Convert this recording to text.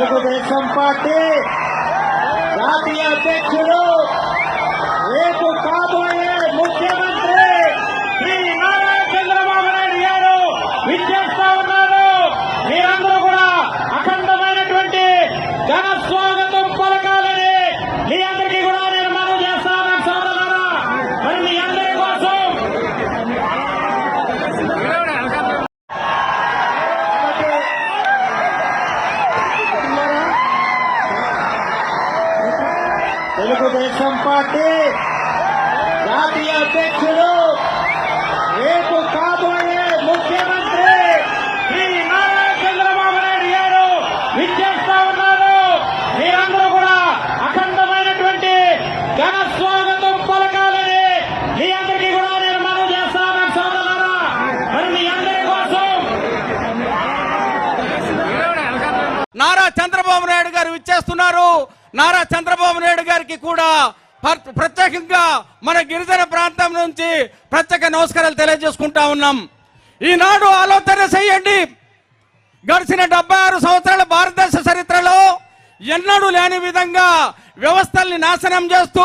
Telugu Desam party జాతీయ అధ్యక్షుడు రేపు కాబోయే ముఖ్యమంత్రి శ్రీ నారా చంద్రబాబు నాయుడు గారు విచ్చేస్తా ఉన్నారు మీరందరూ కూడా అఖండమైనటువంటి ఘన స్వాగతం పలకాలని మీ అందరికీ కూడా నేను మనవి చేస్తాను సోదరులారా మరి మీ అందరి కోసం తెలుగుదేశం పార్టీ జాతీయ అధ్యక్షుడు రేపు కాబోయే ముఖ్యమంత్రి శ్రీ నారా చంద్రబాబు నాయుడు గారు విచ్చేస్తా ఉన్నారు. మీరందరూ కూడా అఖండమైనటువంటి ఘన స్వాగతం పలకాలని మీ అందరికీ కూడా నేను మనం చేస్తాను సోదరులారా. మరి మీ అందరి కోసం నారా చంద్రబాబు నాయుడు గారు ఇచ్చేస్తున్నారు నారా చంద్రబాబు నాయుడు గారికి కూడా ప్రత్యేకంగా మన గిరిజన ప్రాంతం నుంచి ప్రత్యేక నమస్కారాలు తెలియజేసుకుంటా ఉన్నాం. ఈనాడు ఆలోచన చేయండి. గడిచిన డెబ్బై ఆరు సంవత్సరాల భారతదేశ చరిత్రలో ఎన్నడూ లేని విధంగా వ్యవస్థల్ని నాశనం చేస్తూ